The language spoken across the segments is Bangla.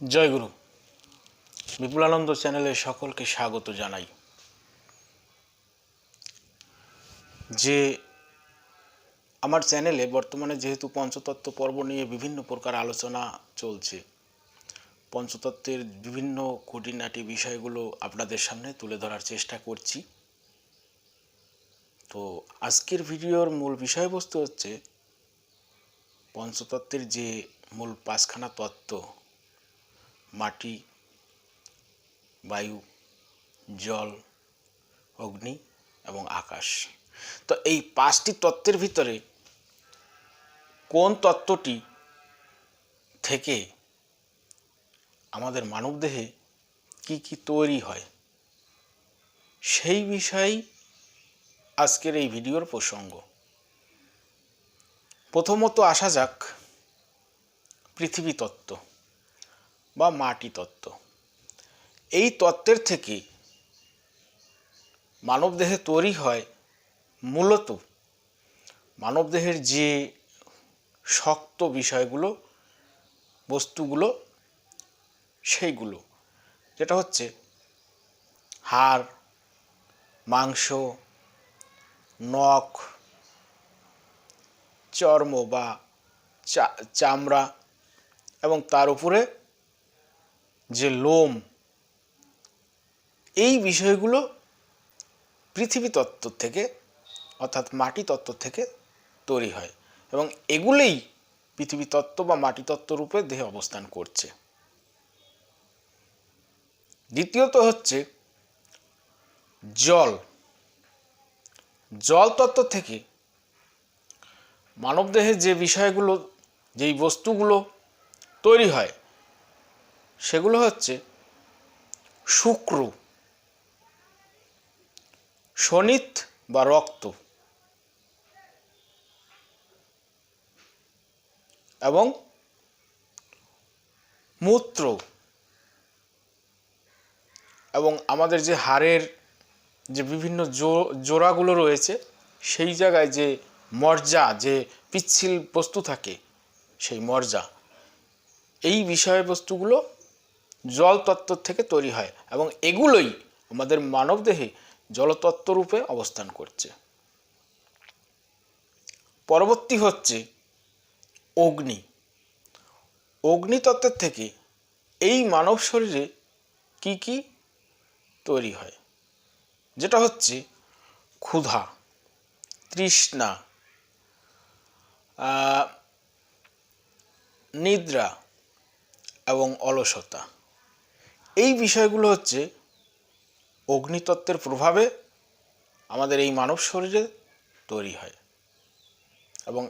জয় গুরু বিপুলানন্দ চ্যানেলে সকলকে স্বাগত জানাই। যে আমার চ্যানেলে বর্তমানে যেহেতু পঞ্চতত্ত্ব পর্ব নিয়ে বিভিন্ন প্রকার আলোচনা চলছে, পঞ্চতত্ত্বের বিভিন্ন খুঁটিনাটি বিষয়গুলো আপনাদের সামনে তুলে ধরার চেষ্টা করছি। তো আজকের ভিডিওর মূল বিষয়বস্তু হচ্ছে, পঞ্চতত্ত্বের যে মূল পাঁচখানা তত্ত্ব মাটি, বায়ু, জল, অগ্নি এবং আকাশ। তো এই পাঁচটি তত্ত্বের ভিতরে কোন তত্ত্বটি থেকে আমাদের মানবদেহে কি কি তৈরি হয়, সেই বিষয়েই আজকের এই ভিডিওর প্রসঙ্গ। প্রথমত আসা যাক পৃথিবী তত্ত্ব। বা মাটি তত্ত্ব। এই তত্ত্বের থেকে মানবদেহে তৈরি হয় মূলত মানবদেহের যে শক্ত বিষয়গুলো, বস্তুগুলো, সেইগুলো, যেটা হচ্ছে হাড়, মাংস, নখ, চর্ম বা চামড়া এবং তার উপরে যে লোম, এই বিষয়গুলো পৃথিবী তত্ত্ব থেকে, অর্থাৎ মাটি তত্ত্ব থেকে তৈরি হয় এবং এগুলোই পৃথিবী তত্ত্ব বা মাটি তত্ত্ব রূপে দেহে অবস্থান করছে। দ্বিতীয়ত হচ্ছে জল। জল তত্ত্ব থেকে মানবদেহে যে বিষয়গুলো, যেই বস্তুগুলো তৈরি হয় সেগুলো হচ্ছে শুক্র, শনিত বা রক্ত এবং মূত্র এবং আমাদের যে হাড়ের যে বিভিন্ন জোড়াগুলো রয়েছে, সেই জায়গায় যে মর্যা, যে পিচ্ছিল বস্তু থাকে, সেই মর্যা, এই বিষয়বস্তুগুলো জল তত্ত্ব থেকে তৈরি হয় এবং এগুলোই আমাদের মানবদেহে জলতত্ত্ব রূপে অবস্থান করছে। পরবর্তী হচ্ছে অগ্নি। অগ্নিতত্ত্বের থেকে এই মানব শরীরে কি কি তৈরি হয়? যেটা হচ্ছে ক্ষুধা, তৃষ্ণা নিদ্রা এবং অলসতা। এই বিষয়গুলো হচ্ছে অগ্নিতত্ত্বের প্রভাবে আমাদের এই মানব শরীরে তৈরি হয়। এবং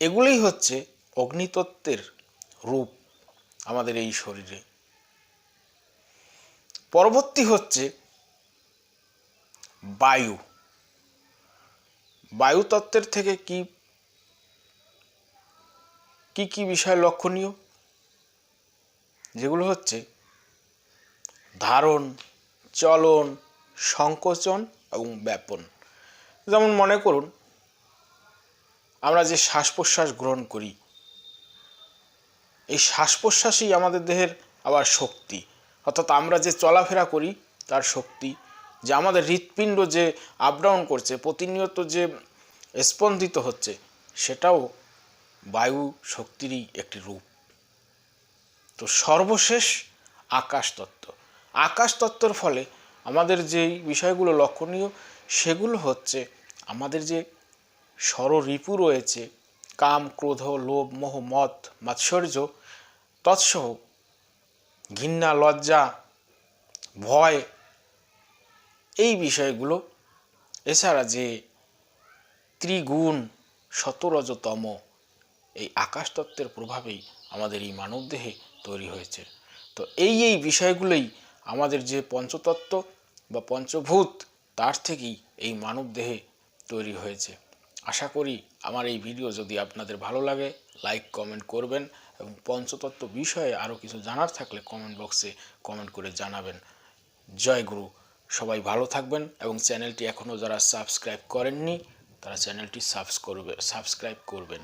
এগুলোই হচ্ছে অগ্নিতত্ত্বের রূপ আমাদের এই শরীরে। পরবর্তী হচ্ছে বায়ু। বায়ুতত্ত্বের থেকে কি কি কি বিষয় লক্ষণীয়? যেগুলো হচ্ছে ধারণ, চলন, সংকোচন এবং ব্যাপন। যেমন মনে করুন, আমরা যে শ্বাস প্রশ্বাস গ্রহণ করি, এই শ্বাস প্রশ্বাসই আমাদের দেহের আবার শক্তি। অর্থাৎ আমরা যে চলাফেরা করি, তার শক্তি। যে আমাদের হৃৎপিণ্ড যে আপ ডাউন করছে, প্রতিনিয়ত যে স্পন্দিত হচ্ছে, সেটাও বায়ু শক্তিরই একটি রূপ। তো সর্বশেষ আকাশ তত্ত্ব আকাশ তত্ত্বর ফলে আমাদের যেই বিষয়গুলো লক্ষণীয়, সেগুলো হচ্ছে আমাদের যে ষড়রিপু রয়েছে, কাম, ক্রোধ, লোভ, মোহ মত মাৎসর্য, তৎসহ ঘৃণা, লজ্জা, ভয়, এই বিষয়গুলো, এছাড়া যে ত্রিগুণ শতরজতম এই আকাশতত্ত্বের প্রভাবেই আমাদের এই মানবদেহে তৈরি হয়েছে। তো এই এই বিষয়গুলোই আমাদের যে পঞ্চতত্ত্ব বা পঞ্চভূত, তার থেকেই এই মানবদেহে তৈরি হয়েছে। আশা করি আমার এই ভিডিও যদি আপনাদের ভালো লাগে, লাইক, কমেন্ট করবেন এবং পঞ্চতত্ত্ব বিষয়ে আরও কিছু জানার থাকলে কমেন্ট বক্সে কমেন্ট করে জানাবেন। জয় গুরু। সবাই ভালো থাকবেন এবং চ্যানেলটি এখনও যারা সাবস্ক্রাইব করেননি, তারা চ্যানেলটি সাবস্ক্রাইব করবেন।